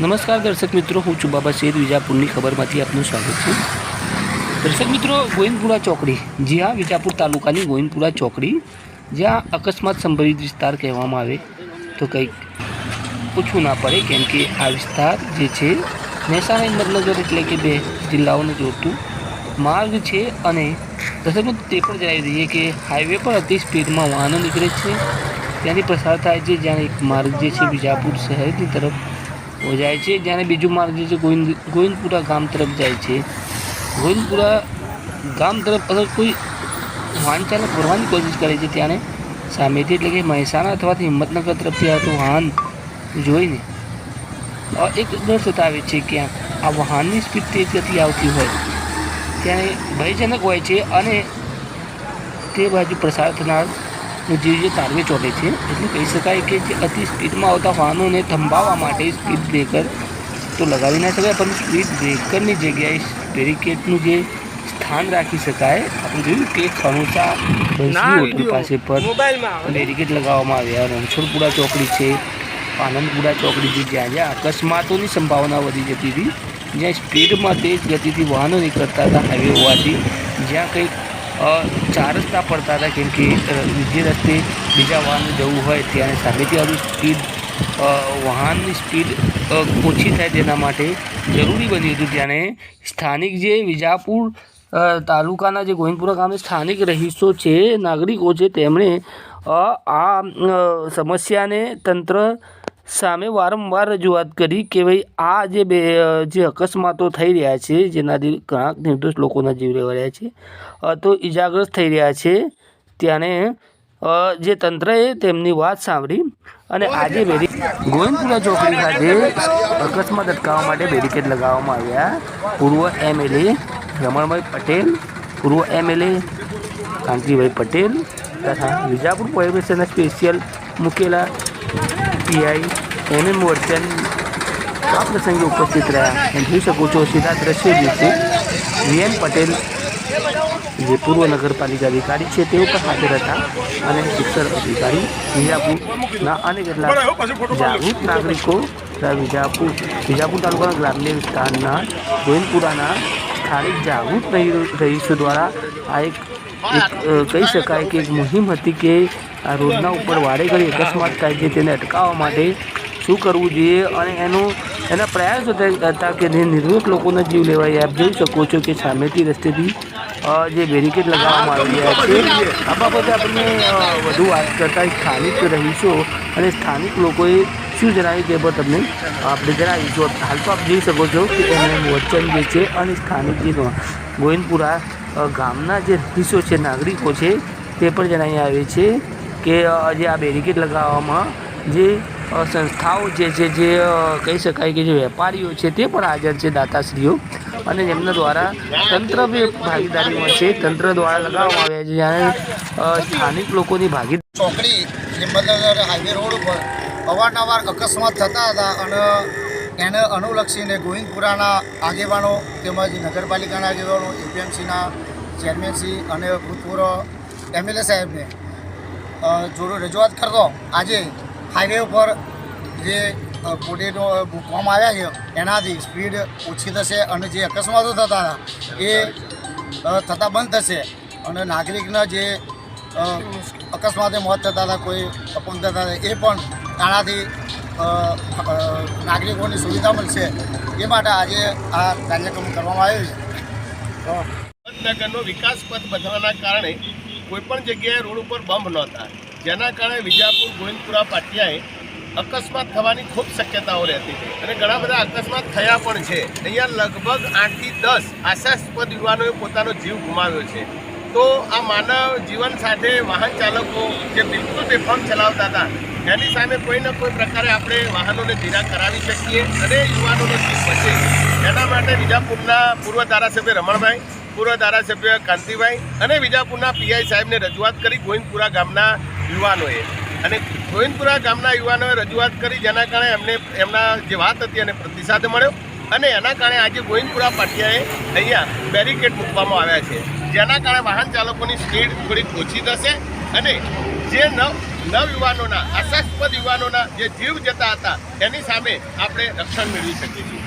નમસ્કાર, દર્શક મિત્રો, હું છું બાબા શેર વિજાપુરની ખબરમાંથી આપનું સ્વાગત છે. દર્શક મિત્રો, ગોવિંદપુરા ચોકડી જી હા વિજાપુર તાલુકાની ગોવિંદપુરા ચોકડી, જ્યાં અકસ્માત સંભવિત વિસ્તાર કહેવામાં આવે, તો કંઈક પૂછવું ના પડે, કેમ કે આ વિસ્તાર જે છે, મહેસાણા હિંમતનગર એટલે કે બે જિલ્લાઓને જોડતું માર્ગ છે અને દર્શક મિત્રો, તે પણ જણાવી દઈએ કે હાઈવે પર અતિ સ્પીડમાં વાહનો નીકળે છે. ત્યાંથી પસાર થાય છે, જ્યાં એક માર્ગ જે છે, વિજાપુર શહેરની તરફ જાય છે જ્યારે બીજું માર્ગ છે ગોવિંદ ગોવિંદપુરા ગામ તરફ જાય છે ગોવિંદપુરા ગામ તરફ અગર કોઈ વાહન ચાલક ભરવાની કોશિશ કરે છે ત્યારે સામેથી એટલે કે મહેસાણા અથવા હિંમતનગર તરફથી આવતું વાહન જોઈને એક ડર સતાવે છે કે આ વાહનની સ્પીડ તેજ ગતિ આવતી હોય ત્યારે ભયજનક હોય છે અને તે બાજુ પ્રસાર થનાર જીવ જે તારવે ચોટે છે એટલે કહી શકાય કે જે અતિ સ્પીડમાં આવતા વાહનોને થંભાવવા માટે સ્પીડ બ્રેકર તો લગાવી ના શકાય પરંતુ સ્પીડ બ્રેકરની જગ્યાએ બેરિકેડનું જે સ્થાન રાખી શકાય. આપણે જોયું કે હોટલ પાસે પર બેરિકેડ લગાવવામાં આવ્યા રણછોડપુરા ચોકડી છે આનંદપુરા ચોકડી છે જ્યાં જ્યાં અકસ્માતોની સંભાવના વધી જતી હતી જ્યાં સ્પીડમાં તેજ ગતિથી વાહનો નીકળતા હતા હાઈવે હોવાથી જ્યાં કંઈક ચાર રસ્તા પડતા હતા, કેમ કે જે રસ્તે બીજા વાહન જવું હોય ત્યારે સામેથી આવી સ્પીડ વાહનની સ્પીડ ઓછી થાય તેના માટે જરૂરી બન્યું હતું. ત્યારે સ્થાનિક જે વિજાપુર તાલુકાના જે ગોવિંદપુરા ગામે સ્થાનિક રહીશો છે, નાગરિકો છે, તેમણે આ સમસ્યાને તંત્ર સામે વારંવાર રજૂઆત કરી કે ભાઈ આ જે બે જે અકસ્માતો થઈ રહ્યા છે જેનાથી ઘણા નિર્દોષ લોકોના જીવ લેવા રહ્યા છે તો ઇજાગ્રસ્ત થઈ રહ્યા છે ત્યારે અ, જે તંત્રએ તેમની વાત સાંભળી અને આજે બેરી ગોવિંદપુરા ચોકડી ખાતે અકસ્માત અટકાવવા માટે બેરિકેડ લગાવવામાં આવ્યા. પૂર્વ એમએલએ રમણભાઈ પટેલ પૂર્વ એમએલએ કાંતિભાઈ પટેલ તથા વિજાપુર પોલીસ સ્પેશિયલ મુકેલા પીઆઈ એમ એમ વર્ચન આ પ્રસંગે ઉપસ્થિત રહ્યા એમ જોઈ શકો છો સીધા દ્રશ્ય જે છે વીએન પટેલ જે પૂર્વ નગરપાલિકા અધિકારી છે તેઓ પણ હાજર હતા અને શિક્ષણ અધિકારી વિજાપુરના અને કેટલાક જાગૃત નાગરિકો તથા વિજાપુર વિજાપુર તાલુકાના ગ્રામ્ય વિસ્તારના ગોવિંદપુરાના સ્થાનિક જાગૃત રહી- રહીશો દ્વારા આ એક એક અ, કહી શકાય કે એક મુહિમ હતી કે આ રોડના ઉપર વારે ઘડી અકસ્માત થાય છે તેને અટકાવવા માટે શું કરવું જોઈએ અને એનું એના પ્રયાસો હતા કે જે નિર્દોષ લોકોના જીવ લેવાય, આપ જોઈ શકો છો કે સામેથી રસ્તેથી જે બેરિકેડ લગાવવામાં આવી રહ્યા છે. આ બાબતે આપણે વધુ વાત કરતા સ્થાનિક રહીશો અને સ્થાનિક લોકોએ શું જણાવ્યું તે પર તમને આપણે જણાવીશું. હાલ તો આપ જોઈ શકો છો કે એમને વચન જે છે અને સ્થાનિક જે ગોવિંદપુરા ગામના જે રહીશો છે, નાગરિકો છે, તે પણ જણાવી આવે છે. કે જે આ બેરિકેડ લગાવવામાં જે સંસ્થાઓ જે છે જે કહી શકાય કે જે વેપારીઓ છે તે પણ હાજર છે દાતાશ્રીઓ. અને જેમના દ્વારા તંત્ર બી ભાગીદારીમાં છે. તંત્ર દ્વારા લગાવવામાં આવ્યા છે. જ્યારે સ્થાનિક લોકોની ભાગી ચોકડી હિંમતનગર હાઈવે રોડ ઉપર અવારનવાર અકસ્માત થતા હતા અને એને અનુલક્ષીને ગોવિંદપુરાના આગેવાનો તેમજ નગરપાલિકાના આગેવાનો, એપીએમસીના ચેરમેનશ્રી અને ભૂતપૂર્વ એમએલએ સાહેબને જોડે રજૂઆત કરતો. આજે હાઈવે ઉપર જે અ, મૂકવામાં આવ્યા છે એનાથી સ્પીડ ઓછી થશે અને જે અકસ્માતો થતા હતા એ થતાં બંધ થશે. અને નાગરિકના જે અકસ્માતે મોત થતા હતા કોઈ અપંગ થતા હતા એ પણ અ, નાગરિકોની સુવિધા મળશે. એ માટે આજે આ કાર્યક્રમ કરવામાં આવ્યો છે. નગરનો વિકાસ પથ બનવાના કારણે કોઈપણ જગ્યાએ રોડ ઉપર બંધ નહોતા જેના કારણે વિજાપુર, ગોવિંદપુરા, પાટિયાએ અકસ્માત થવાની ખૂબ શક્યતાઓ રહેતી હતી. અને ઘણા બધા અકસ્માત થયા પણ છે. અહીંયા લગભગ આઠથી દસ આશાસ્પદ યુવાનોએ પોતાનો જીવ ગુમાવ્યો છે. તો આ માનવ જીવન સાથે વાહન ચાલકો જે બિલકુલ બેફામ ચલાવતા હતા, એની સામે કોઈ ને કોઈ પ્રકારે આપણે વાહનોને ધીરા કરાવી શકીએ અને યુવાનોનો જીવ બચે એના માટે વિજાપુરના પૂર્વ ધારાસભ્ય રમણભાઈ પૂર્વ ધારાસભ્ય કાંતિભાઈ અને વિજાપુરના પીઆઈ સાહેબને રજૂઆત કરી ગોવિંદપુરા ગામના યુવાનોએ. અને ગોવિંદપુરા ગામના યુવાનોએ રજૂઆત કરી, જેના કારણે એમને, એમના જે વાત હતી એને પ્રતિસાદ મળ્યો. અને એના કારણે આજે ગોવિંદપુરા પાટિયાએ અહીંયા બેરિકેડ મૂકવામાં આવ્યા છે. જેના કારણે વાહન ચાલકોની સ્પીડ થોડીક ઓછી થશે અને જે નવ નવયુવાનોના આશાસ્પદ યુવાનોના જે જીવ જતા હતા, એની સામે આપણે રક્ષણ મેળવી શકીએ છીએ.